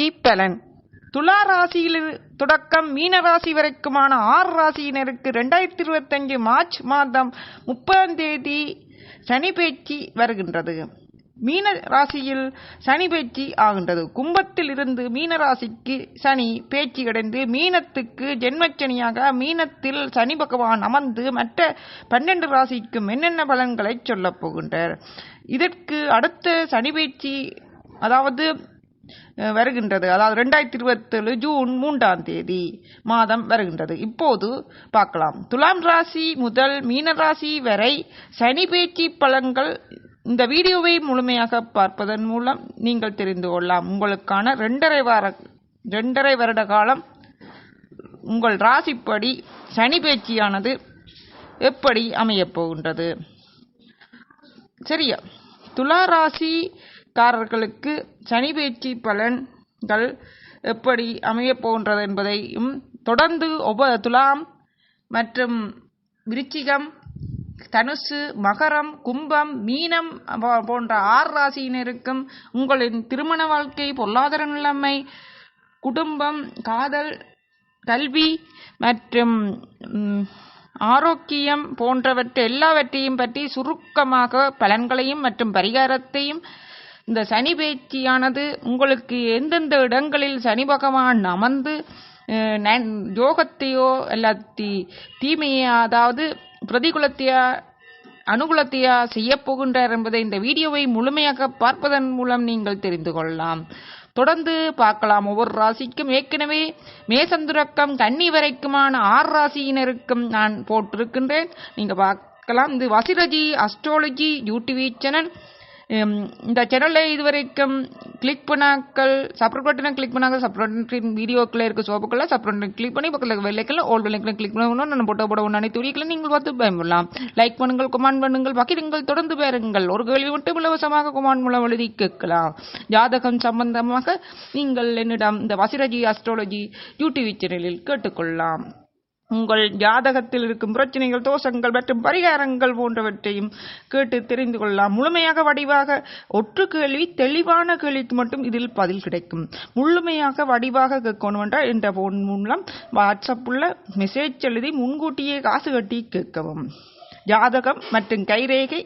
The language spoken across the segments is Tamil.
ராசிக்கு பலன் துலா ராசியில் தொடக்கம் மீன ராசி வரைக்குமான ஆறு ராசியினருக்கு ரெண்டாயிரத்தி இருபத்தஞ்சு மார்ச் மாதம் முப்பதாம் தேதி சனி பேச்சு வருகின்றது. மீன ராசியில் சனி பேச்சு ஆகின்றது. கும்பத்தில் இருந்து மீன ராசிக்கு சனி பேச்சு அடைந்து மீனத்துக்கு ஜென்மச்சனியாக மீனத்தில் சனி பகவான் அமர்ந்து மற்ற பன்னெண்டு ராசிக்கும் என்னென்ன பலன்களை சொல்லப் போகின்றார். இதற்கு அடுத்த சனி பேச்சு அதாவது வருகின்றது. அதாவது ரெண்டாயிரத்தி இருபத்தேழு ஜூன் மூன்றாம் தேதி மாதம் வருகின்றது. இப்போது பார்க்கலாம். துலாம் ராசி முதல் மீன ராசி வரை சனி பேச்சு பலன்கள் இந்த வீடியோவை முழுமையாக பார்ப்பதன் மூலம் நீங்கள் தெரிந்து கொள்ளலாம். உங்களுக்கான ரெண்டரை வார ரெண்டரை வருட காலம் உங்கள் ராசிப்படி சனி பேச்சியானது எப்படி அமையப் போகின்றது? சரியா. துலா ராசி காரர்களுக்கு சனி பேச்சு பலன்கள் எப்படி அமையப் போன்றது என்பதையும் தொடர்ந்து ஒவ்வொ துலாம் மற்றும் விருச்சிகம் தனுசு மகரம் கும்பம் மீனம் போ- போன்ற ஆறு ராசியினருக்கும் உங்களின் திருமண வாழ்க்கை பொருளாதார நிலைமை குடும்பம் காதல் கல்வி மற்றும் ஆரோக்கியம் போன்றவற்றை எல்லாவற்றையும் பற்றி சுருக்கமாக பலன்களையும் மற்றும் பரிகாரத்தையும் இந்த சனி பேச்சியானது உங்களுக்கு எந்தெந்த இடங்களில் சனி பகவான் அமர்ந்து அஹ், நன்- யோகத்தையோ எல்லாத்தி தீமையா அதாவது பிரதிகுலத்தையா அனுகூலத்தையா செய்யப்போகின்றார் என்பதை இந்த வீடியோவை முழுமையாக பார்ப்பதன் மூலம் நீங்கள் தெரிந்து கொள்ளலாம். தொடர்ந்து பார்க்கலாம். ஒவ்வொரு ராசிக்கும் ஏற்கனவே மேசந்துரக்கம் கன்னி வரைக்குமான ஆறு ராசியினருக்கும் நான் போட்டிருக்கின்றேன். நீங்க பார்க்கலாம். இது வசிரஜி அஸ்ட்ராலஜி யூடிவி சேனல். இந்த சேனலை இதுவரைக்கும் கிளிக் பண்ணாக்கள் சப்ரோட் பட்டனை கிளிக் பண்ணாங்க சப்ஸ்கிரைப் வீடியோக்கில் இருக்க சோப்புக்குள்ள சப்ரோட் கிளிக் பண்ணி பக்கத்தில் வெள்ளைக்கில் ஓல் வெள்ளைக்கல கிளிக் பண்ணணும் நான் போட்டோ போட அனைத்து வீடியோக்களை நீங்கள் பார்த்து பயன்படலாம். லைக் பண்ணுங்கள் கமெண்ட் பண்ணுங்கள் பகிருங்கள் தொடர்ந்து பேருங்கள். ஒரு கேள்வி மட்டும் இலவசமாக கமெண்ட் மூலம் எழுதி கேட்கலாம். ஜாதகம் சம்பந்தமாக நீங்கள் என்னிடம் இந்த வசிரஜி அஸ்ட்ராலஜி யூடியூப் சேனலில் கேட்டுக்கொள்ளலாம். உங்கள் ஜாதகத்தில் இருக்கும் பிரச்சனைகள் தோஷங்கள் மற்றும் பரிகாரங்கள் போன்றவற்றையும் கேட்டு தெரிந்து கொள்ளலாம். முழுமையாக வடிவாக ஒற்று கேள்வி தெளிவான கேள்விக்கு மட்டும் இதில் பதில் கிடைக்கும். முழுமையாக வடிவாக கேட்கணும் என்றால் இந்த போன் மூலம் வாட்ஸ்அப்புள்ள மெசேஜ் எழுதி முன்கூட்டியே காசு கட்டி கேட்கவும். ஜாதகம் மற்றும் கைரேகை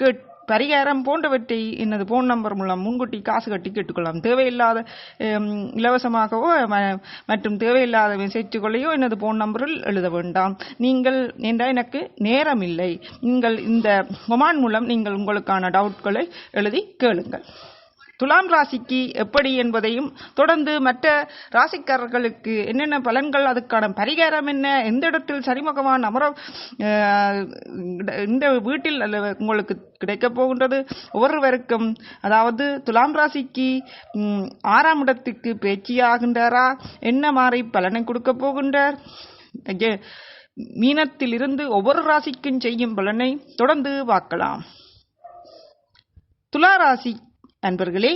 கேட் பரிகாரம் போன்றவற்றை எனது ஃபோன் நம்பர் மூலம் முன்கூட்டி காசு கட்டி கேட்டுக்கொள்ளலாம். தேவையில்லாத இலவசமாகவோ ம- மற்றும் தேவையில்லாத மெசேஜ்களையோ எனது ஃபோன் நம்பரில் எழுத வேண்டாம். நீங்கள் என்றால் எனக்கு நேரம் இல்லை நீங்கள் இந்த ஒமான் மூலம் நீங்கள் உங்களுக்கான டவுட்களை எழுதி கேளுங்கள். துலாம் ராசிக்கு எப்படி என்பதையும் தொடர்ந்து மற்ற ராசிக்காரர்களுக்கு என்னென்ன பலன்கள் அதுக்கான பரிகாரம் என்ன எந்த இடத்தில் சரிமுகமான அமர இந்த வீட்டில் அல்ல உங்களுக்கு கிடைக்கப் போகின்றது ஒவ்வொருவருக்கும் அதாவது துலாம் ராசிக்கு ஆறாம் இடத்துக்கு பேச்சியாகின்றாரா என்ன மாதிரி பலனை கொடுக்க போகின்றார் மீனத்திலிருந்து ஒவ்வொரு ராசிக்கும் செய்யும் பலனை தொடர்ந்து பார்க்கலாம். துலா ராசி அன்பர்களே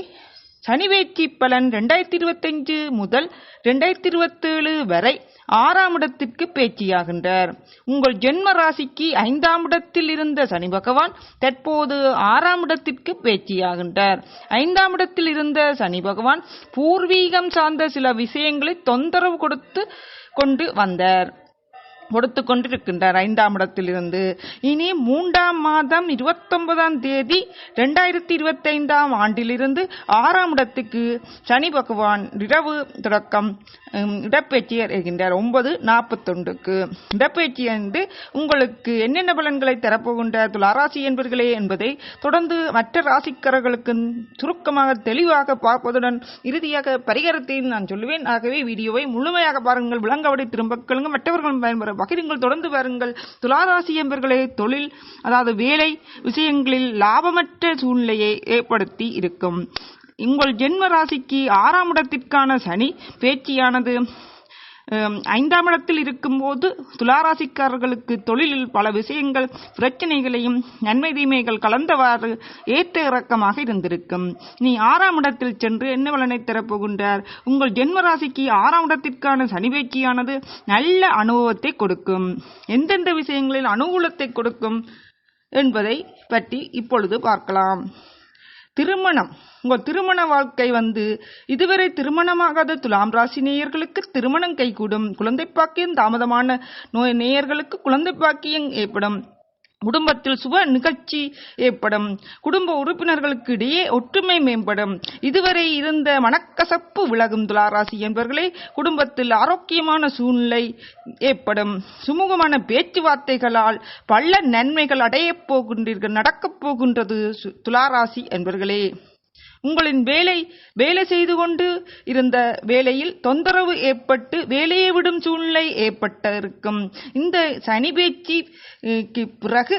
சனிவேச்சி பலன் ரெண்டாயிரத்தி இருபத்தஞ்சு முதல் ரெண்டாயிரத்தி இருபத்தேழு வரை ஆறாம் இடத்திற்கு பேச்சியாகின்றார் உங்கள் ஜென்ம ராசிக்கு ஐந்தாம் இடத்தில் இருந்த சனி பகவான் தற்போது ஆறாம் இடத்திற்கு பேச்சியாகின்றார் ஐந்தாம் இடத்தில் இருந்த சனி பகவான் பூர்வீகம் சார்ந்த சில விஷயங்களை தொந்தரவு கொடுத்து கொண்டு வந்தார். கொடுத்து கொண்டிருக்கின்றார் ஐந்தாம் இடத்திலிருந்து. இனி மூன்றாம் மாதம் இருபத்தொன்பதாம் தேதி ரெண்டாயிரத்தி இருபத்தைந்தாம் ஆண்டிலிருந்து ஆறாம் இடத்துக்கு சனி பகவான் இரவு தொடக்கம் இடப்பெயர்ச்சி அடைகின்றார் ஒன்பது நாற்பத்தொன்றுக்கு. இடப்பெயர்ச்சி என்று உங்களுக்கு என்னென்ன பலன்களை தரப்போகின்ற துளாராசி என்பர்களே என்பதை தொடர்ந்து மற்ற ராசிக்காரர்களுக்கு சுருக்கமாக தெளிவாக பார்ப்பதுடன் இறுதியாக பரிகாரத்தையும் நான் சொல்லுவேன். ஆகவே வீடியோவை முழுமையாக பாருங்கள். விளங்கவடை திரும்ப கேளுங்க. மற்றவர்களும் பயன்பெற பகிருங்கள் தொடர்ந்து பாருங்கள். துளாராசி என்பர்களே தொழில் அதாவது வேலை விஷயங்களில் லாபமற்ற சூழ்நிலையை ஏற்படுத்தி இருக்கும். உங்கள் ஜென்ம ராசிக்கு ஆறாம் இடத்திற்கான சனி பேச்சியானது. ஐந்தாம் இடத்தில் இருக்கும்போது துளாராசிக்காரர்களுக்கு தொழிலில் பல விஷயங்கள் பிரச்சனைகளையும் நன்மை தீமைகள் கலந்தவாறு ஏற்ற இறக்கமாக இருந்திருக்கும். நீ ஆறாம் இடத்தில் சென்று என்ன பலனை தரப்போகின்றார்? உங்கள் ஜென்ம ராசிக்கு ஆறாம் இடத்திற்கான சனி பேச்சியானது நல்ல அனுபவத்தை கொடுக்கும். எந்தெந்த விஷயங்களில் அனுகூலத்தை கொடுக்கும் என்பதை பற்றி இப்பொழுது பார்க்கலாம். திருமணம். உங்கள் திருமண வாழ்க்கை வந்து இதுவரை திருமணமாகாத துலாம் ராசி நேயர்களுக்கு திருமணம் கைகூடும். குழந்தை பாக்கியம் தாமதமான நோய் நேயர்களுக்கு குழந்தை பாக்கியம் ஏற்படும். குடும்பத்தில் சுப நிகழ்ச்சி ஏற்படும். குடும்ப உறுப்பினர்களுக்கு இடையே ஒற்றுமை மேம்படும். இதுவரை இருந்த மனக்கசப்பு விலகும் துளாராசி என்பவர்களே குடும்பத்தில் ஆரோக்கியமான சூழ்நிலை ஏற்படும். சுமூகமான பேச்சுவார்த்தைகளால் பல நன்மைகள் அடையப் போகின்றீர்கள் நடக்கப் போகின்றது சு- துளாராசி என்பவர்களே. உங்களின் வேலை வேலை செய்து கொண்டு இருந்த வேலையில் தொந்தரவு ஏற்பட்டு வேலையை விடும் சூழ்நிலை ஏற்பட்டிருக்கும். இந்த சனி பேச்சுக்கு பிறகு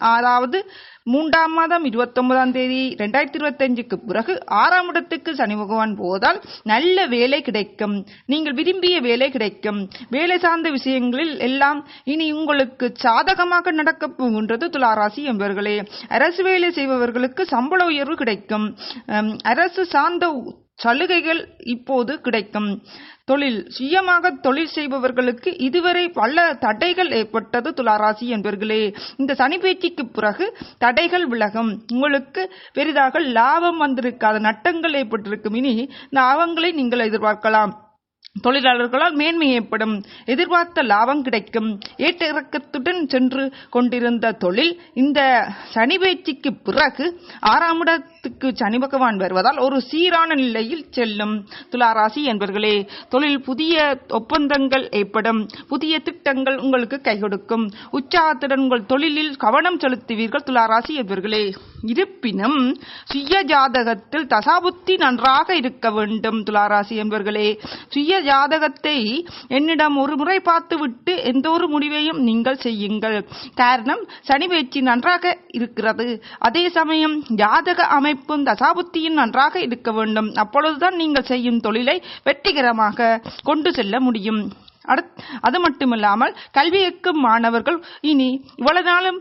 அதாவது மூன்றாம் மாதம் இருபத்தொன்பதாம் தேதி ரெண்டாயிரத்தி இருபத்தஞ்சுக்கு பிறகு ஆறாம் இடத்துக்கு சனி பகவான் போவதால் நல்ல வேலை கிடைக்கும். நீங்கள் விரும்பிய வேலை கிடைக்கும். வேலை சார்ந்த விஷயங்களில் எல்லாம் இனி உங்களுக்கு சாதகமாக நடக்க போகின்றது துளாராசி என்பவர்களே அரசு வேலை செய்பவர்களுக்கு சம்பள உயர்வு கிடைக்கும். அரசு சார்ந்த சலுகைகள் இப்போது கிடைக்கும். தொழில் சுயமாக தொழில் செய்பவர்களுக்கு இதுவரை பல தடைகள் ஏற்பட்டது துளாராசி என்பவர்களே இந்த சனி பேச்சுக்கு பிறகு தடைகள் விலகும். உங்களுக்கு பெரிதாக லாபம் வந்திருக்காத நட்டங்கள் ஏற்பட்டிருக்கும். இனி லாபங்களை நீங்கள் எதிர்பார்க்கலாம். தொழிலாளர்களால் மேன்மை ஏற்படும். எதிர்பார்த்த லாபம் கிடைக்கும். ஏற்ற இறக்கத்துடன் சென்று கொண்டிருந்த தொழில் இந்த சனி பேச்சுக்கு பிறகு ஆறாம் இடத்துக்கு சனி பகவான் வருவதால் ஒரு சீரான நிலையில் செல்லும். துளாராசி என்பர்களே தொழில் புதிய ஒப்பந்தங்கள் ஏற்படும். புதிய திட்டங்கள் உங்களுக்கு கை கொடுக்கும். உற்சாகத்துடன் உங்கள் தொழிலில் கவனம் செலுத்துவீர்கள் துளாராசி என்பர்களே. இருப்பினும் சுய ஜாதகத்தில் தசாபுத்தி நன்றாக இருக்க வேண்டும் துளாராசி என்பர்களே. சுய ஜாதகத்தை என்னிடம் ஒரு முறை பார்த்துவிட்டு எந்த ஒரு முடிவையும் நீங்கள் செய்யுங்கள். காரணம் சனி பேச்சு நன்றாக இருக்கிறது. அதே சமயம் ஜாதக அமைப்பு அமைப்பும் தசாபுத்தியும் நன்றாக இருக்க வேண்டும். அப்பொழுதுதான் நீங்கள் செய்யும் தொழிலை வெற்றிகரமாக கொண்டு செல்ல முடியும். அது மட்டுமில்லாமல் கல்வி கற்கும் மாணவர்கள் இனி இவ்வளவு நாளும்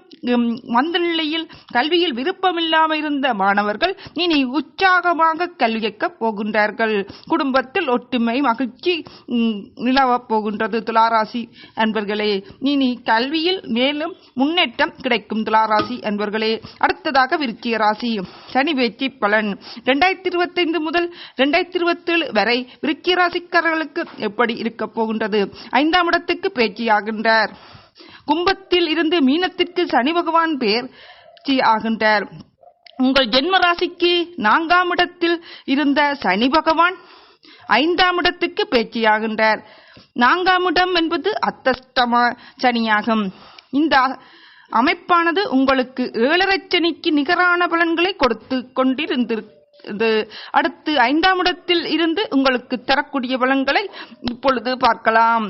மந்த நிலையில் கல்வியில் விருப்பமில்லாமல் இருந்த மாணவர்கள் இனி உற்சாகமாக கல்வி கற்கப் போகின்றார்கள். குடும்பத்தில் ஒற்றுமை மகிழ்ச்சி உம், நிலவப் போகின்றது துளாராசி அன்பர்களே. இனி கல்வியில் மேலும் முன்னேற்றம் கிடைக்கும் துளாராசி அன்பர்களே. அடுத்ததாக விருச்சிய ராசி. சனி பேச்சு பலன். ரெண்டாயிரத்தி இருபத்தைந்து முதல் ரெண்டாயிரத்தி இருபத்தேழு வரை விருச்சிய ராசிக்காரர்களுக்கு எப்படி இருக்கப் போகின்றது? ஐந்தாம் இடத்துக்கு பேச்சியாகின்றார். கும்பத்தில் இருந்து மீனத்திற்கு சனி பகவான் பேர்ச்சி ஆகின்றார் உங்கள் ஜென்ம ராசிக்கு நான்காம் இடத்தில் இருந்த சனி பகவான் ஐந்தாம் இடத்துக்கு பேச்சியாகின்றார். நான்காம் இடம் என்பது அத்தஷ்டம சனியாகும். இந்த அமைப்பானது உங்களுக்கு ஏழரை சனிக்கு நிகரான பலன்களை கொடுத்து இது அடுத்து ஐந்தாம் இடத்தில் இருந்து உங்களுக்கு தரக்கூடிய பலன்களை இப்பொழுது பார்க்கலாம்.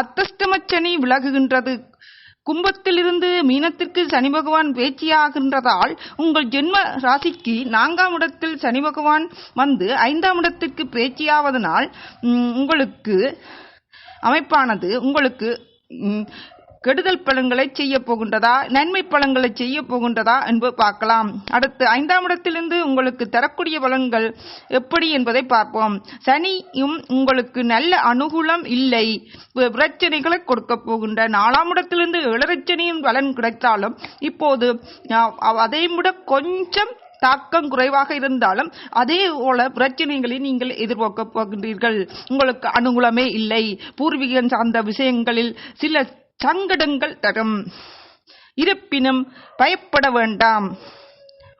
அத்தஸ்டமச்சனி விலகுகின்றது. கும்பத்திலிருந்து மீனத்திற்கு சனி பகவான் பேச்சியாகின்றதால் உங்கள் ஜென்ம ராசிக்கு நான்காம் இடத்தில் சனி பகவான் வந்து ஐந்தாம் இடத்திற்கு பேச்சியாவதனால் உங்களுக்கு அமைப்பானது உங்களுக்கு கெடுதல் பலன்களை செய்ய போகின்றதா? நன்மை பலன்களை செய்ய போகின்றதா என்பது பார்க்கலாம். அடுத்து ஐந்தாம் இடத்திலிருந்து உங்களுக்கு தரக்கூடிய பலன்கள் எப்படி என்பதை பார்ப்போம். சனியும் உங்களுக்கு நல்ல அனுகூலம் இல்லை. பிரச்சனைகளை கொடுக்க போகின்ற நாலாம் இடத்திலிருந்து இளரச்சனையின் பலன் கிடைத்தாலும் இப்போது அதை விட கொஞ்சம் தாக்கம் குறைவாக இருந்தாலும் அதே போல பிரச்சனைகளை நீங்கள் எதிர்பார்க்க போகின்றீர்கள். உங்களுக்கு அனுகூலமே இல்லை. பூர்வீகம் சார்ந்த விஷயங்களில் சில சங்கடங்கள் தரும். இருப்பினும் பயப்பட வேண்டாம்.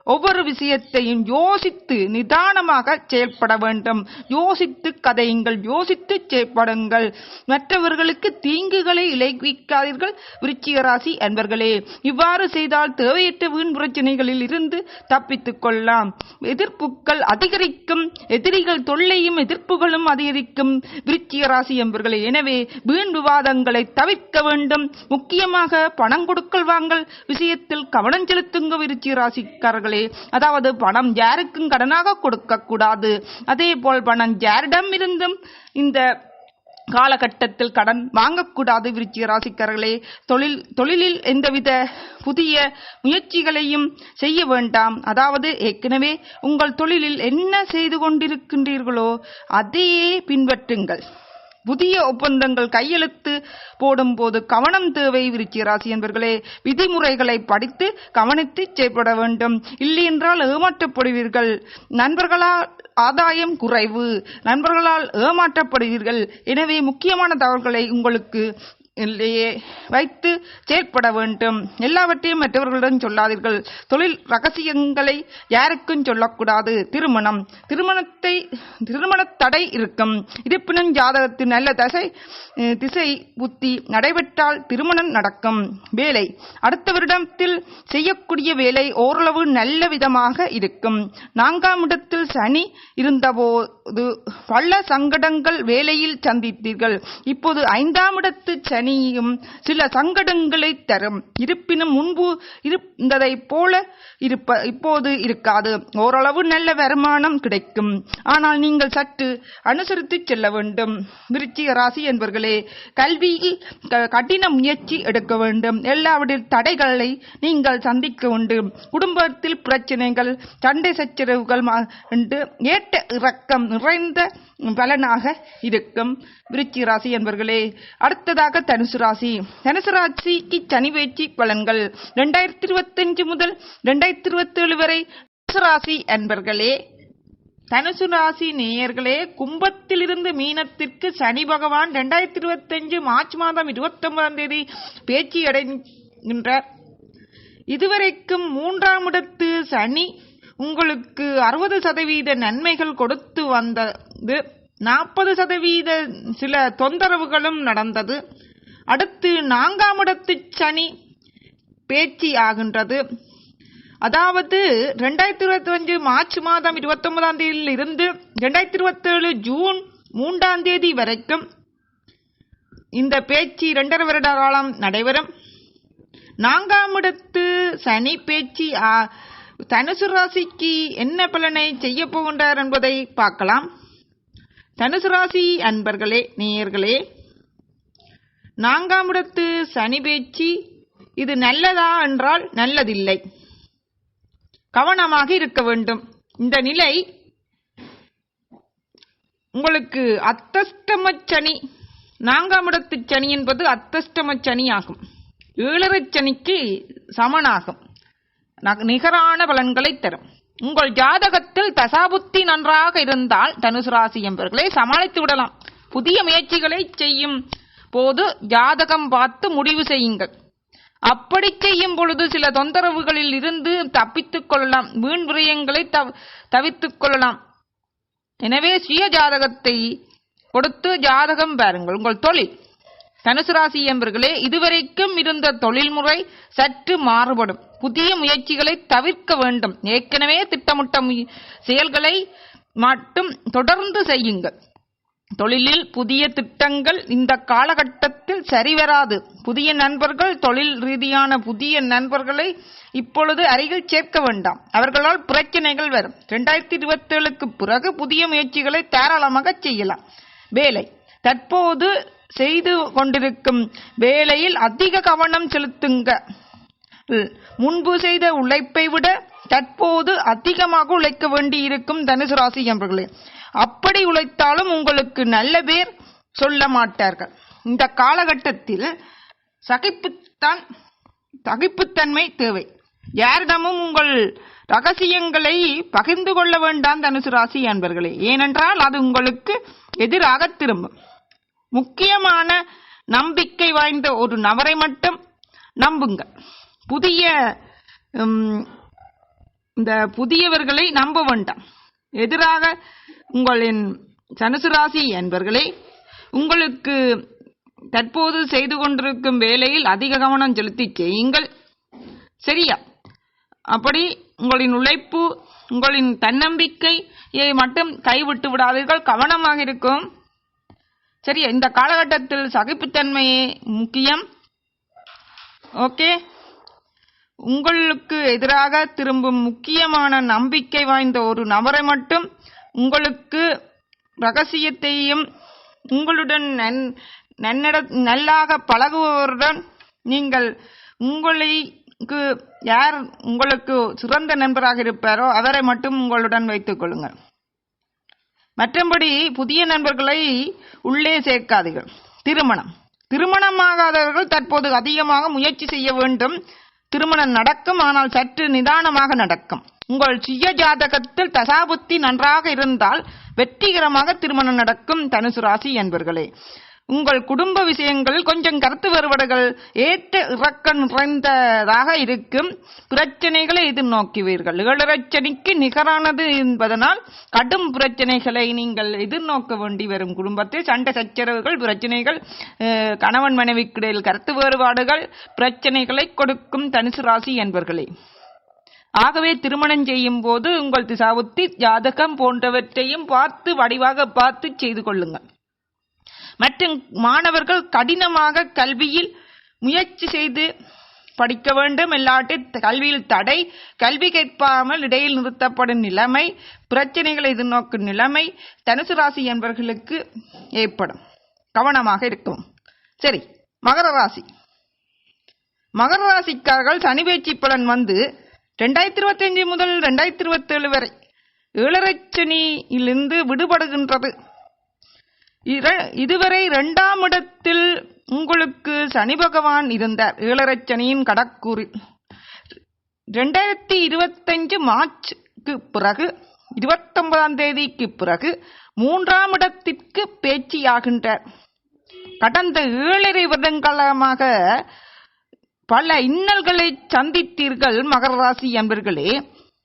ஒவ்வொரு விஷயத்தையும் யோசித்து நிதானமாக செயல்பட வேண்டும். யோசித்து கதையுங்கள் யோசித்து செயல்படுங்கள். மற்றவர்களுக்கு தீங்குகளை இழைவிக்காதீர்கள். விருச்சிக ராசி அன்பர்களே இவ்வாறு செய்தால் தேவையற்ற வீண் பிரச்சனைகளில் இருந்து தப்பித்துக் கொள்ளலாம். எதிர்ப்புகள் அதிகரிக்கும் எதிரிகள் தொல்லையும் எதிர்ப்புகளும் அதிகரிக்கும். விருச்சிக ராசி என்பர்களே எனவே வீண் விவாதங்களை தவிர்க்க வேண்டும். முக்கியமாக பணம் கொடுக்கல் வாங்கல் விஷயத்தில் கவனம் செலுத்துங்க விருச்சிக ராசிக்காரர்களே அதாவது பணம் யாருக்கும் கடனாக கொடுக்க கூடாது அதே போல் பணம் யாரிடம் இருந்தும் இந்த காலகட்டத்தில் கடன் வாங்கக்கூடாது விருச்சிக ராசிக்காரர்களே. தொழில் தொழிலில் எந்தவித புதிய முயற்சிகளையும் செய்ய வேண்டாம். அதாவது ஏற்கனவே உங்கள் தொழிலில் என்ன செய்து கொண்டிருக்கின்றீர்களோ அதையே பின்பற்றுங்கள். புதிய ஒப்பந்தங்கள் கையெழுத்து போடும் போது கவனம் தேவை விருச்சிக ராசி என்பர்களே. விதிமுறைகளை படித்து கவனித்து செயல்பட வேண்டும். இல்லையென்றால் ஏமாற்றப்படுவீர்கள். நண்பர்களால் ஆதாயம் குறைவு. நண்பர்களால் ஏமாற்றப்படுவீர்கள். எனவே முக்கியமான தகவல்களை உங்களுக்கு வைத்து செயற்பட வேண்டும். எல்லாவற்றையும் மற்றவர்களிடம் சொல்லாதீர்கள். தொழில் ரகசியங்களை யாருக்கும் சொல்லக்கூடாது. திருமணம். திருமணத்தை திருமண தடை இருக்கும். இருப்பினும் ஜாதகத்தில் நல்ல தசை திசை புத்தி நடைபெற்றால் திருமணம் நடக்கும். வேலை. அடுத்த வருடத்தில் செய்யக்கூடிய வேலை ஓரளவு நல்ல விதமாக இருக்கும். நான்காம் இடத்தில் சனி இருந்தபோது பல சங்கடங்கள் வேலையில் சந்தித்தீர்கள். இப்போது ஐந்தாம் இடத்து தனியும் சில சங்கடங்களை தரும். இருப்பினும் முன்பு இருந்ததைப் போல இருப்ப இப்போது இருக்காது. ஓரளவு நல்ல வருமானம் கிடைக்கும். ஆனால் நீங்கள் சற்று அனுசரித்து செல்ல வேண்டும். விருச்சிக ராசி என்பவர்களே கல்வியில் க- கடின முயற்சி எடுக்க வேண்டும். எல்லாவற்றில் தடைகளை நீங்கள் சந்திக்க உண்டு. குடும்பத்தில் பிரச்சனைகள் சண்டை சச்சரவுகள் என்று ஏற்ற இறக்கம் நிறைந்த பலனாக இருக்கும். விருச்சி ராசி என்பவர்களே அடுத்ததாக தனுசு ராசி. தனுசு ராசிக்கு சனி பேச்சு பலன்கள். ரெண்டாயிரத்தி இருபத்தஞ்சு முதல் ரெண்டாயிரத்தி இருபத்தி ஏழு வரை தனுசு ராசி என்பர்களே தனுசு ராசி நேயர்களே கும்பத்திலிருந்து மீனத்திற்கு சனி பகவான் ரெண்டாயிரத்தி இருபத்தஞ்சு மார்ச் மாதம் இருபத்தி ஒன்பதாம் தேதி பேச்சு அடைகின்றார். இதுவரைக்கும் மூன்றாம் இடத்து சனி உங்களுக்கு அறுபது சதவீத நன்மைகள் கொடுத்து வந்த வந்தது நாற்பது சதவீத சில தொந்தரவுகளும் நடந்தது. அடுத்து நான்காம் இடத்து சனி பேச்சு ஆகின்றது. அதாவது ரெண்டாயிரத்தி இருபத்தி அஞ்சு மார்ச் மாதம் இருபத்தொன்பதாம் தேதியில் இருந்து ரெண்டாயிரத்தி இருபத்தேழு ஜூன் மூன்றாம் தேதி வரைக்கும் இந்த பேச்சு இரண்டரை வருட காலம் நடைபெறும். நான்காம் இடத்து சனி பேச்சு ஆ, தனுசு ராசிக்கு என்ன பலனை செய்ய போகின்றார் என்பதை பார்க்கலாம். தனுசு ராசி அன்பர்களே நேயர்களே நான்காம் சனி பேச்சு இது நல்லதா என்றால் நல்லதில்லை. கவனமாக இருக்க வேண்டும். இந்த நிலை உங்களுக்கு அத்தஷ்டம சனி நான்காம் இடத்து சனி என்பது அத்தஷ்டம சனி ஆகும். ஏழரை சனிக்கு சமனாகும். நிகரான பலன்களை தரும். உங்கள் ஜாதகத்தில் தசாபுத்தி நன்றாக இருந்தால் தனுசு ராசி என்பவர்களை சமாளித்து விடலாம். புதிய முயற்சிகளை செய்யும் போது ஜாதகம் பார்த்து முடிவு செய்யுங்கள். அப்படி செய்யும் பொழுது சில தொந்தரவுகளில் இருந்து தப்பித்துக் கொள்ளலாம். வீண் விரயங்களை தவ- தவிர்த்துக் கொள்ளலாம். எனவே சுய ஜாதகத்தை கொடுத்து ஜாதகம் பாருங்கள். உங்கள் தொழில். தனுசு ராசி என்பர்களே இதுவரைக்கும் இருந்த தொழில்முறை சற்று மாறுபடும். புதிய முயற்சிகளை தவிர்க்க வேண்டும். ஏற்கனவே திட்டமிட்ட செயல்களை மட்டும் தொடர்ந்து செய்யுங்கள். தொழிலில் புதிய திட்டங்கள் இந்த காலகட்டத்தில் சரிவராது. புதிய நண்பர்கள் தொழில் ரீதியான புதிய நண்பர்களை இப்பொழுது அருகில் சேர்க்க வேண்டாம். அவர்களால் பிரச்சனைகள் வரும். இரண்டாயிரத்தி இருபத்தி ஏழுக்கு பிறகு புதிய முயற்சிகளை தாராளமாக செய்யலாம். வேலை. தற்போது செய்து கொண்டிருக்கும் வேலையில் அதிக கவனம் செலுத்துங்க. முன்பு செய்த உழைப்பை விட தற்போது அதிகமாக உழைக்க வேண்டியிருக்கும் தனுசு ராசி என்பர்களே அப்படி உழைத்தாலும் உங்களுக்கு நல்ல பேர் சொல்ல மாட்டார்கள். இந்த காலகட்டத்தில் சகிப்புத்தான் சகிப்புத்தன்மை தேவை. யாரிடமும் உங்கள் ரகசியங்களை பகிர்ந்து கொள்ள வேண்டாம் தனுசு ராசி அன்பர்களே ஏனென்றால் அது உங்களுக்கு எதிராக திரும்பும். முக்கியமான நம்பிக்கை வாய்ந்த ஒரு நபரை மட்டும் நம்புங்கள். புதிய இந்த புதியவர்களை நம்ப வேண்டாம். எதிராக உங்களின் தனுசு ராசி என்பர்களே உங்களுக்கு தற்போது செய்து கொண்டிருக்கும் வேலையில் அதிக கவனம் செலுத்தி செய்யுங்கள். சரியா? அப்படி உங்களின் உழைப்பு உங்களின் தன்னம்பிக்கையை மட்டும் கைவிட்டு விடாதீர்கள். கவனமாக இருக்கும். சரியா? இந்த காலகட்டத்தில் சகிப்புத்தன்மையே முக்கியம். ஓகே? உங்களுக்கு எதிராக திரும்பும் முக்கியமான நம்பிக்கை வாய்ந்த ஒரு நபரை மட்டும் உங்களுக்கு ரகசியத்தையும் உங்களுடன் நன் நன்னட நல்லாக பழகுபவருடன் நீங்கள் உங்களுக்கு யார் உங்களுக்கு சிறந்த நண்பராக இருப்பாரோ அவரை மட்டும் உங்களுடன் வைத்துக் கொள்ளுங்கள். மற்றபடி புதிய நண்பர்களை உள்ளே சேர்க்காதீர்கள். திருமணம். திருமணமாகாதவர்கள் தற்போது அதிகமாக முயற்சி செய்ய வேண்டும். திருமணம் நடக்கும் ஆனால் சற்று நிதானமாக நடக்கும். உங்கள் சுய ஜாதகத்தில் தசாபுத்தி நன்றாக இருந்தால் வெற்றிகரமாக திருமணம் நடக்கும் தனுசு ராசி என்பர்களே. உங்கள் குடும்ப விஷயங்களில் கொஞ்சம் கருத்து வேறுபாடுகள் ஏற்ற இறக்கம் நிறைந்ததாக இருக்கும். பிரச்சனைகளை எதிர்நோக்குவீர்கள். ஏழரச்சனிக்கு நிகரானது என்பதனால் கடும் பிரச்சனைகளை நீங்கள் எதிர்நோக்க வேண்டி வரும். குடும்பத்தில் சண்டை சச்சரவுகள் பிரச்சனைகள் கணவன் மனைவிக்கிடையில் கருத்து வேறுபாடுகள் பிரச்சனைகளை கொடுக்கும் தனுசு ராசி என்பர்களே. ஆகவே திருமணம் செய்யும் போது உங்கள் திசாவுத்தி ஜாதகம் போன்றவற்றையும் பார்த்து வடிவாக பார்த்து செய்து கொள்ளுங்கள். மற்றும் மாணவர்கள் கடினமாக கல்வியில் முயற்சி செய்து படிக்க வேண்டும். இல்லாட்டி கல்வியில் தடை கல்வி கேட்பாமல் இடையில் நிறுத்தப்படும் நிலைமை பிரச்சனைகளை எதிர்நோக்கும் நிலைமை தனுசு ராசி என்பவர்களுக்கு ஏற்படும். கவனமாக இருக்கும் சரி மகர ராசி. மகர ராசிக்காரர்கள் சனி பேச்சு பலன் வந்து ரெண்டாயிரத்தி இருபத்தஞ்சு முதல் ரெண்டாயிரத்தி இருபத்தேழு வரை ஏழரைச்சனியிலிருந்து விடுபடுகின்றது. இதுவரை இரண்டாம் இடத்தில் உங்களுக்கு சனி பகவான் இருந்தார். ஏழரைச்சனியின் கடக்கூறில் ரெண்டாயிரத்தி இருபத்தஞ்சு மார்ச்சுக்கு பிறகு இருபத்தொன்பதாம் தேதிக்கு பிறகு மூன்றாம் இடத்திற்கு பேச்சியாகின்றார். கடந்த ஏழரை வருடங்காலமாக பல இன்னல்களை சந்தித்தீர்கள் மகர ராசி என்பர்களே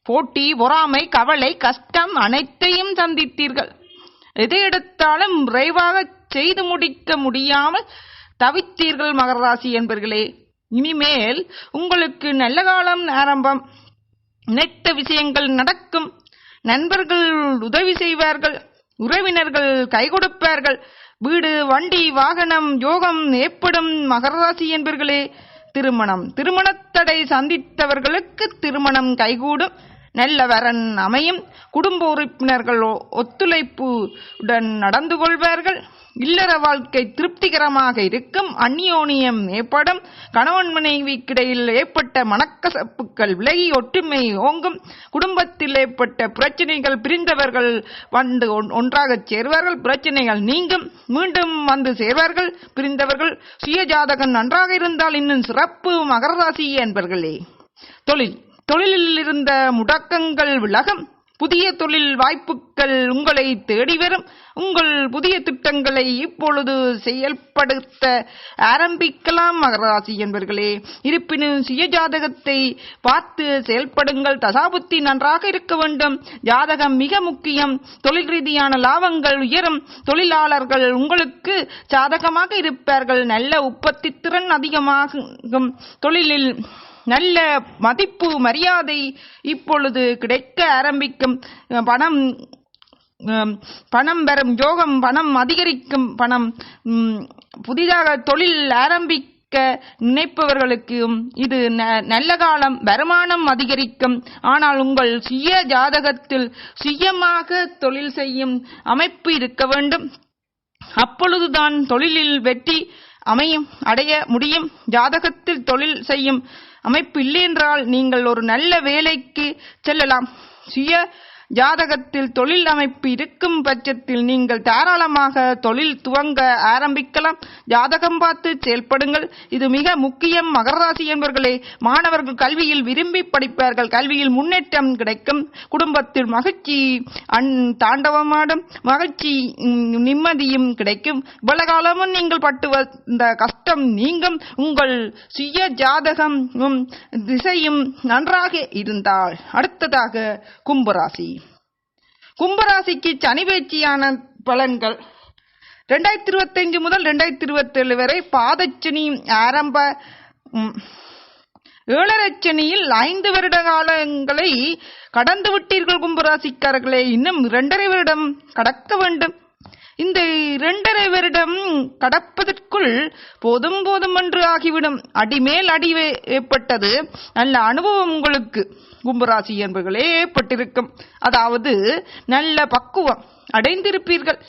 போட்டி பொறாமை கவலை கஷ்டம் அனைத்தையும் சந்தித்தீர்கள். எதை எடுத்தாலும் விரைவாக செய்து முடிக்க முடியாமல் தவித்தீர்கள் மகராசி என்பர்களே. இனிமேல் உங்களுக்கு நல்ல காலம் ஆரம்பம். நினைத்த விஷயங்கள் நடக்கும். நண்பர்கள் உதவி செய்வார்கள். உறவினர்கள் கை கொடுப்பார்கள். வீடு வண்டி வாகனம் யோகம் ஏற்படும் மகர ராசி என்பர்களே. திருமணம். திருமணத்தடை சந்தித்தவர்களுக்கு திருமணம் கைகூடும். நல்ல வரன் அமையும். குடும்ப உறுப்பினர்கள் ஒ- ஒத்துழைப்புடன் நடந்து கொள்வார்கள். இல்லற வாழ்க்கை திருப்திகரமாக இருக்கும். அந்யோனியம் ஏற்படும். கணவன் மனைவிக்கிடையில் ஏற்பட்ட மனக்கசப்புகள் விலகி ஒற்றுமை ஓங்கும். குடும்பத்தில் ஏற்பட்ட பிரச்சனைகள் பிரிந்தவர்கள் வந்து ஒன்- ஒன்றாகச் சேர்வார்கள். பிரச்சனைகள் நீங்கும். மீண்டும் வந்து சேர்வார்கள். பிரிந்தவர்கள் சுயஜாதகன் நன்றாக இருந்தால் இன்னும் சிறப்பு மகர ராசி என்பர்களே. தொழில். தொழிலில் இருந்த முடக்கங்கள் விலகும். புதிய தொழில் வாய்ப்புகள் உங்களை தேடி வரும். உங்கள் புதிய திட்டங்களை இப்பொழுது செயல்படுத்த ஆரம்பிக்கலாம் மகராசி என்பர்களே. இருப்பினும் சுய ஜாதகத்தை பார்த்து செயல்படுங்கள். தசாபுத்தி நன்றாக இருக்க வேண்டும். ஜாதகம் மிக முக்கியம். தொழில் ரீதியான லாபங்கள் உயரும். தொழிலாளர்கள் உங்களுக்கு சாதகமாக இருப்பார்கள். நல்ல உற்பத்தி திறன் அதிகமாகும். தொழிலில் நல்ல மதிப்பு மரியாதை இப்பொழுது கிடைக்க ஆரம்பிக்கும். பணம் பணம் பெறும் யோகம் பணம் அதிகரிக்கும் பணம் புதிதாக தொழில் ஆரம்பிக்க நினைப்பவர்களுக்கும் இது ந- நல்ல காலம் வருமானம் அதிகரிக்கும். ஆனால் உங்கள் சுய ஜாதகத்தில் சுயமாக தொழில் செய்யும் அமைப்பு இருக்க வேண்டும். அப்பொழுதுதான் தொழிலில் வெற்றி அமையும் அடைய முடியும். ஜாதகத்தில் தொழில் செய்யும் அமைப்பு இல்லை என்றால் நீங்கள் ஒரு நல்ல வேலைக்கு செல்லலாம். சுய ஜாதகத்தில் தொழில் அமைப்பு இருக்கும் பட்சத்தில் நீங்கள் தாராளமாக தொழில் துவங்க ஆரம்பிக்கலாம். ஜாதகம் பார்த்து செயல்படுங்கள். இது மிக முக்கியம். மகர ராசி என்பவர்களே மாணவர்கள் கல்வியில் விரும்பி படிப்பார்கள். கல்வியில் முன்னேற்றம் கிடைக்கும். குடும்பத்தில் மகிழ்ச்சி அன் தாண்டவமாடும். மகிழ்ச்சி நிம்மதியும் கிடைக்கும். இவ்வளவு காலமும் நீங்கள் பட்டு வந்த கஷ்டம் நீங்கும். உங்கள் சுய ஜாதகமும் திசையும் நன்றாக இருந்தால் அடுத்ததாக கும்பராசி கும்பராசிக்கு சனி பேச்சியான பலன்கள். ரெண்டாயிரத்தி இருபத்தஞ்சு முதல் ரெண்டாயிரத்தி இருபத்தேழு வரை பாதச்சனி ஆரம்ப ஏழரச்சனியில் ஏழரைச்சனியில் ஐந்து வருட காலங்களை கடந்து விட்டீர்கள் கும்பராசிக்காரர்களே. இன்னும் இரண்டரை வருடம் கடக்க வேண்டும். இந்த இரண்டரை வருடம் கடப்பதற்குள் போதும் போதும் என்று ஆகிவிடும். அடிமேல் அடி ஏற்பட்டது. நல்ல அனுபவம் உங்களுக்கு. கும்பராசி என்பர்களே ஏற்பட்டிருக்கும். அதாவது நல்ல பக்குவம் அடைந்திருப்பீர்கள்.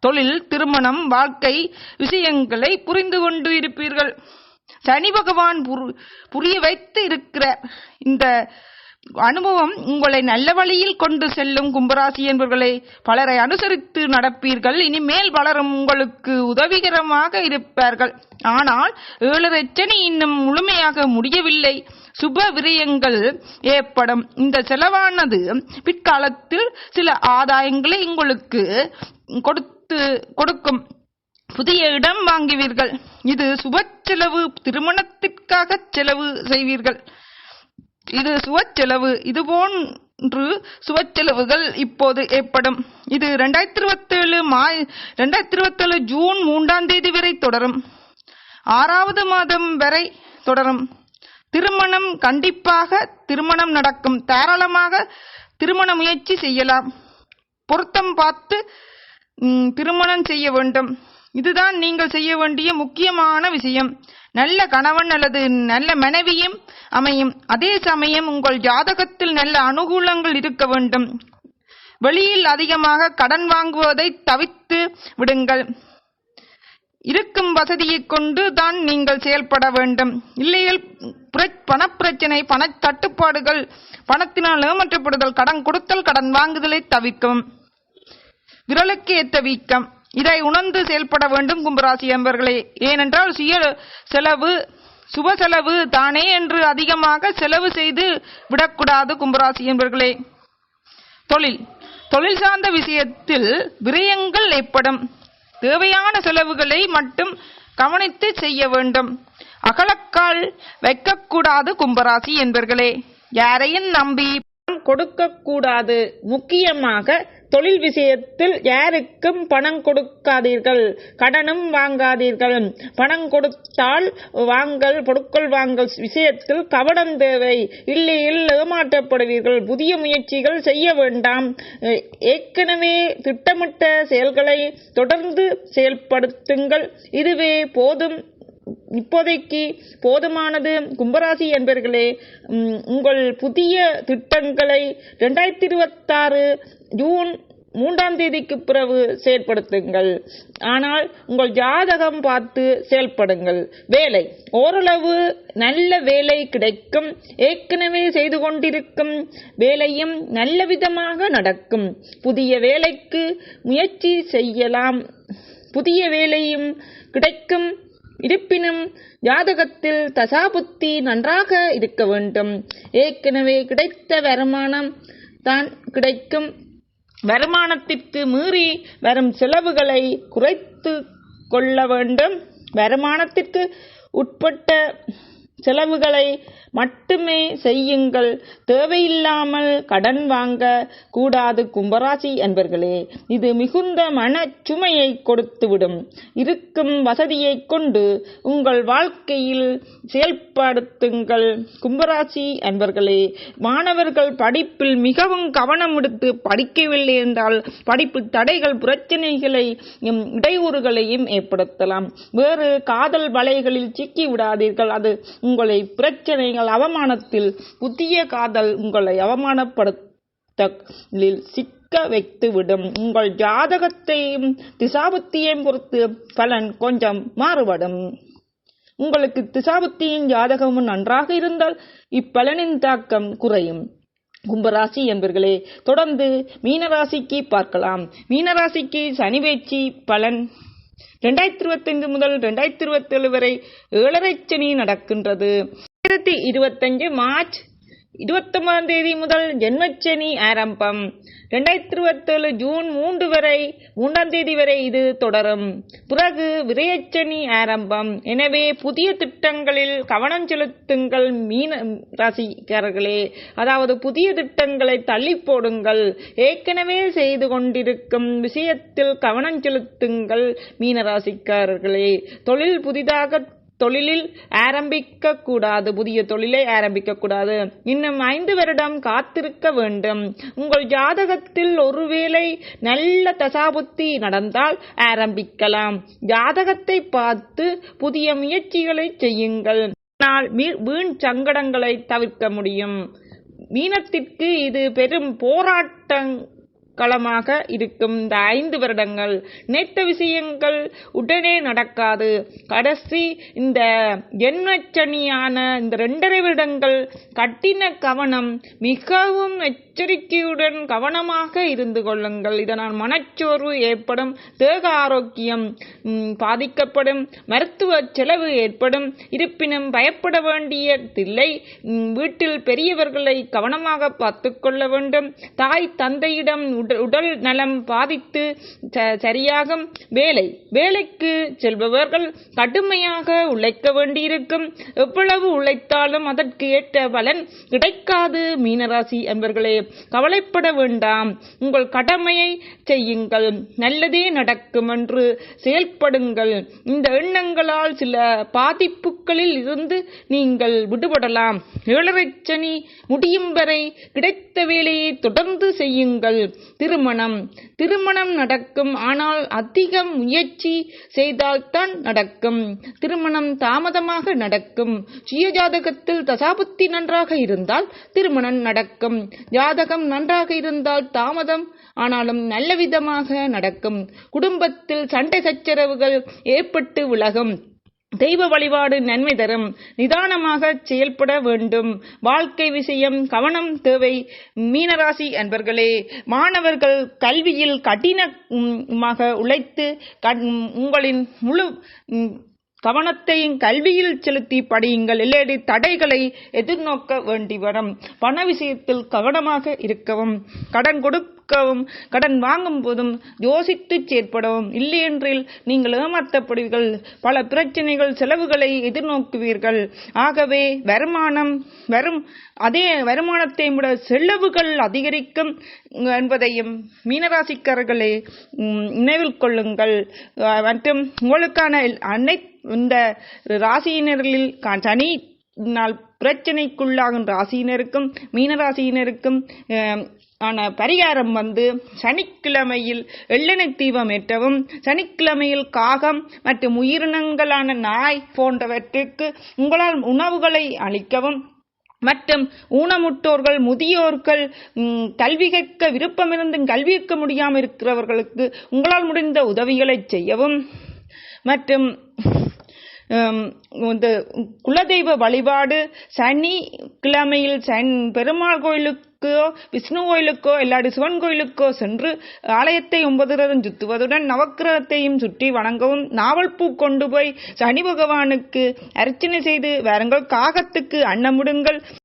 தொழில் திருமணம் வாழ்க்கை விஷயங்களை புரிந்து கொண்டு இருப்பீர்கள். சனி பகவான் புரிய வைத்து இருக்கிற இந்த அனுபவம் உங்களை நல்ல வழியில் கொண்டு செல்லும் கும்பராசி என்பவர்களை பலரை அனுசரித்து நடப்பீர்கள். இனிமேல் பலரும் உங்களுக்கு உதவிகரமாக இருப்பார்கள். ஆனால் ஏழரை சனி இன்னும் முழுமையாக முடியவில்லை. சுப விரயங்கள் ஏற்படும். இந்த செலவானது பிற்காலத்தில் சில ஆதாயங்களை உங்களுக்கு கொடுத்து கொடுக்கும். புதிய இடம் வாங்குவீர்கள். இது சுப செலவு திருமணத்திற்காக செலவு செய்வீர்கள். இது சுவச்செலவு. இது போன்று சுவச்செலவுகள் இப்போது ஏற்படும். இது ரெண்டாயிரத்தி இருபத்தேழு மாய் ரெண்டாயிரத்தி இருபத்தேழு ஜூன் மூன்றாம் தேதி வரை தொடரும். ஆறாவது மாதம் வரை தொடரும். திருமணம் கண்டிப்பாக திருமணம் நடக்கும். தாராளமாக திருமண முயற்சி செய்யலாம். பொருத்தம் பார்த்து திருமணம் செய்ய வேண்டும். இதுதான் நீங்கள் செய்ய வேண்டிய முக்கியமான விஷயம். நல்ல கணவன் அல்லது நல்ல மனைவியும் அமையும். அதே சமயம் உங்கள் ஜாதகத்தில் நல்ல அனுகூலங்கள் இருக்க வேண்டும். வெளியில் அதிகமாக கடன் வாங்குவதை தவித்து விடுங்கள். இருக்கும் வசதியைக் கொண்டு தான் நீங்கள் செயல்பட வேண்டும். இல்லையில் பணப்பிரச்சனை பண தட்டுப்பாடுகள் பணத்தினால் ஏமாற்றப்படுதல் கடன் கொடுத்தல் கடன் வாங்குதலை தவிக்கும் விரலுக்கு ஏத்த வீக்கம். இதை உணர்ந்து செயல்பட வேண்டும் கும்பராசி என்பர்களே ஏனென்றால் சுய செலவு சுப செலவு தானே என்று அதிகமாக செலவு செய்து விடக்கூடாது கும்பராசி என்பர்களே தொழில். தொழில் சார்ந்த விஷயத்தில் விரயங்கள் ஏற்படும். தேவையான செலவுகளை மட்டும் கவனித்து செய்ய வேண்டும். அகலக்கால் வைக்கக்கூடாது கும்பராசி என்பர்களே யாரையும் நம்பி பணம் கொடுக்கக்கூடாது. முக்கியமாக தொழில் விஷயத்தில் யாருக்கும் பணம் கொடுக்காதீர்கள். கடனும் வாங்காதீர்கள். பணம் கொடுத்தால் வாங்கல் பொருட்கள் வாங்கல் விஷயத்தில் கவனம் தேவை. இல்லையில் ஏமாற்றப்படுவீர்கள். புதிய முயற்சிகள் செய்ய வேண்டாம். ஏற்கனவே திட்டமிட்ட செயல்களை தொடர்ந்து செயல்படுத்துங்கள். இதுவே போதும். இப்போதைக்கு போதுமானது கும்பராசி என்பர்களே உங்கள் புதிய திட்டங்களை ரெண்டாயிரத்தி இருபத்தாறு ஜூன் மூன்றாம் தேதிக்கு பிறகு செயல்படுத்துங்கள். ஆனால் உங்கள் ஜாதகம் பார்த்து செயல்படுங்கள். வேலை. ஓரளவு நல்ல வேலை கிடைக்கும். ஏற்கனவே செய்து கொண்டிருக்கும் வேலையும் நல்ல விதமாக நடக்கும். புதிய வேலைக்கு முயற்சி செய்யலாம். புதிய வேலையும் கிடைக்கும். இருப்பினும் ஜாதகத்தில் தசாபுத்தி நன்றாக இருக்க வேண்டும். ஏற்கனவே கிடைத்த வருமானம் தான் கிடைக்கும். வருமானத்திற்கு மீறி வரும் செலவுகளை குறைத்து கொள்ள வேண்டும். வருமானத்திற்கு உட்பட்ட செலவுகளை மட்டுமே செய்யுங்கள். தேவையில்லாமல் கடன் வாங்க கூடாது கும்பராசி என்பர்களே இது மிகுந்த மனச்சுமையை கொடுத்துவிடும். இருக்கும் வசதியைக் கொண்டு உங்கள் வாழ்க்கையில் செயல்படுத்துங்கள். கும்பராசி என்பர்களே மாணவர்கள் படிப்பில் மிகவும் கவனம் எடுத்து படிக்கவில்லை என்றால் படிப்பு தடைகள் பிரச்சனைகளையும் இடையூறுகளையும் ஏற்படுத்தலாம். வேறு காதல் வலைகளில் சிக்கி விடாதீர்கள் அது உங்களை பிரச்சனைகள் அவமானத்தில் புதிய காதல் உங்களை அவமானப்படுத்தலில் சிக்க வைத்துவிடும். உங்கள் ஜாதகத்தையும் திசாபுத்தியையும் பொறுத்து பலன் கொஞ்சம் மாறுபடும். உங்களுக்கு திசாபுத்தியின் ஜாதகமும் நன்றாக இருந்தால் இப்பலனின் தாக்கம் குறையும். கும்பராசி என்பர்களே தொடர்ந்து மீனராசிக்கு பார்க்கலாம். மீனராசிக்கு சனி பேச்சு பலன் ரெண்டாயிரத்தி இருபத்தைந்து முதல் ரெண்டாயிரத்தி இருபத்தேழு வரை ஏழரை சனி நடக்கின்றது. ரெண்டாயிரத்தி இருபத்தஞ்சு மார்ச் இருபத்தொன்பதாம் தேதி முதல் ஜென்மச்சனி ஆரம்பம். ரெண்டாயிரத்தி இருபத்தேழு ஜூன் மூன்று வரை மூன்றாம் தேதி வரை இது தொடரும். பிறகு விரயச்சனி ஆரம்பம். எனவே புதிய திட்டங்களில் கவனம் செலுத்துங்கள் மீன ராசிக்காரர்களே. அதாவது புதிய திட்டங்களை தள்ளி போடுங்கள். ஏற்கனவே செய்து கொண்டிருக்கும் விஷயத்தில் கவனம் செலுத்துங்கள் மீனராசிக்காரர்களே தொழில் புதிதாக தொழிலில் ஆரம்பிக்க கூடாது புதிய தொழிலை ஆரம்பிக்க கூடாது இன்னும் ஐந்து வருடம் காத்திருக்க வேண்டும். உங்கள் ஜாதகத்தில் ஒருவேளை நல்ல தசாபுத்தி நடந்தால் ஆரம்பிக்கலாம். ஜாதகத்தை பார்த்து புதிய முயற்சிகளை செய்யுங்கள். ஆனால் வீண் சங்கடங்களை தவிர்க்க முடியும். மீனத்திற்கு இது பெரும் போராட்டம் களமாக இருக்கும். இந்த ஐந்து வருடங்கள் நினைத்த விஷயங்கள் உடனே நடக்காது. கடைசி இந்த ஜென்மச்சனியான இந்த ரெண்டரை வருடங்கள் கட்டின கவனம் மிகவும் எச்சரிக்கையுடன் கவனமாக இருந்து கொள்ளுங்கள். இதனால் மனச்சோர்வு ஏற்படும் தேக ஆரோக்கியம் பாதிக்கப்படும் மருத்துவ செலவு ஏற்படும். இருப்பினும் பயப்பட வேண்டியதில்லை. வீட்டில் பெரியவர்களை கவனமாக பார்த்து கொள்ள வேண்டும். தாய் தந்தையிடம் உடல் நலம் பாதித்து ச- சரியாகும். வேலை வேலைக்கு செல்பவர்கள் கடுமையாக உழைக்க வேண்டியிருக்கும். எவ்வளவு உழைத்தாலும் அதற்கு ஏற்ற பலன் கிடைக்காது. மீனராசி என்பர்களே கவலைப்பட வேண்டாம். உங்கள் கடமையை செய்யுங்கள். நல்லதே நடக்கும் என்று செயல்படுங்கள். இந்த எண்ணங்களால் சில பாதிப்புகளில் இருந்து நீங்கள் விடுபடலாம். ஏழரை சனி முடியும் வரை கிடைத்த வேலையை தொடர்ந்து செய்யுங்கள். திருமணம். திருமணம் நடக்கும். ஆனால் அதிகம் முயற்சி செய்தால்தான் நடக்கும். திருமணம் தாமதமாக நடக்கும். சுயஜாதகத்தில் தசாபுத்தி நன்றாக இருந்தால் திருமணம் நடக்கும். ஜாதகம் நன்றாக இருந்தால் தாமதம் ஆனாலும் நல்ல விதமாக நடக்கும். குடும்பத்தில் சண்டை சச்சரவுகள் ஏற்பட்டு விலகும். தெய்வ வழிபாடு நன்மை தரும். நிதானமாக செயல்பட வேண்டும். வாழ்க்கை விஷயம் கவனம் தேவை. மீனராசி அன்பர்களே மாணவர்கள் கல்வியில் கடினமாக உழைத்து உங்களின் முழு கவனத்தையும் கல்வியில் செலுத்தி படியுங்கள். இல்லடி தடைகளை எதிர்நோக்க வேண்டி வரும். பண விஷயத்தில் கவனமாக இருக்கவும். கடன் கொடுக்கவும் கடன் வாங்கும் போதும் யோசித்து செயற்படவும். இல்லையென்றில் நீங்கள் ஏமாற்றப்படுவீர்கள். பல பிரச்சனைகள் செலவுகளை எதிர்நோக்குவீர்கள். ஆகவே வருமானம் வரும் அதே வருமானத்தை விட செலவுகள் அதிகரிக்கும் என்பதையும் மீனராசிக்காரர்களே நினைவில் கொள்ளுங்கள். மற்றும் உங்களுக்கான அனை இந்த ராசியினர்களில் கா- சனி நாள் பிரச்சனைக்குள்ளாகும் ராசியினருக்கும் மீனராசியினருக்கும் ஆன பரிகாரம் வந்து சனிக்கிழமையில் எள்ளெண்ணெய் தீபம் ஏற்றவும் சனிக்கிழமையில் காகம் மற்றும் உயிரினங்களான நாய் போன்றவற்றிற்கு உங்களால் உணவுகளை அளிக்கவும். மற்றும் ஊனமுட்டோர்கள் முதியோர்கள் கல்வி கற்க விருப்பமிருந்தும் கல்வி கற்க முடியாமல் இருக்கிறவர்களுக்கு உங்களால் முடிந்த உதவிகளை செய்யவும். மற்றும் இந்த குலதெய்வ வழிபாடு சனி கிழமையில் சன் பெருமாள் கோயிலுக்கு விஷ்ணு கோயிலுக்கோ இல்லாட்டி சிவன் கோயிலுக்கோ சென்று ஆலயத்தை ஒன்பது ரதம் சுத்துவதுடன் நவக்கிரகத்தையும் சுற்றி வணங்கவும் நாவல் பூ கொண்டு போய் சனி பகவானுக்கு அர்ச்சனை செய்து வாருங்கள் காகத்துக்கு அன்னமிடுங்கள்.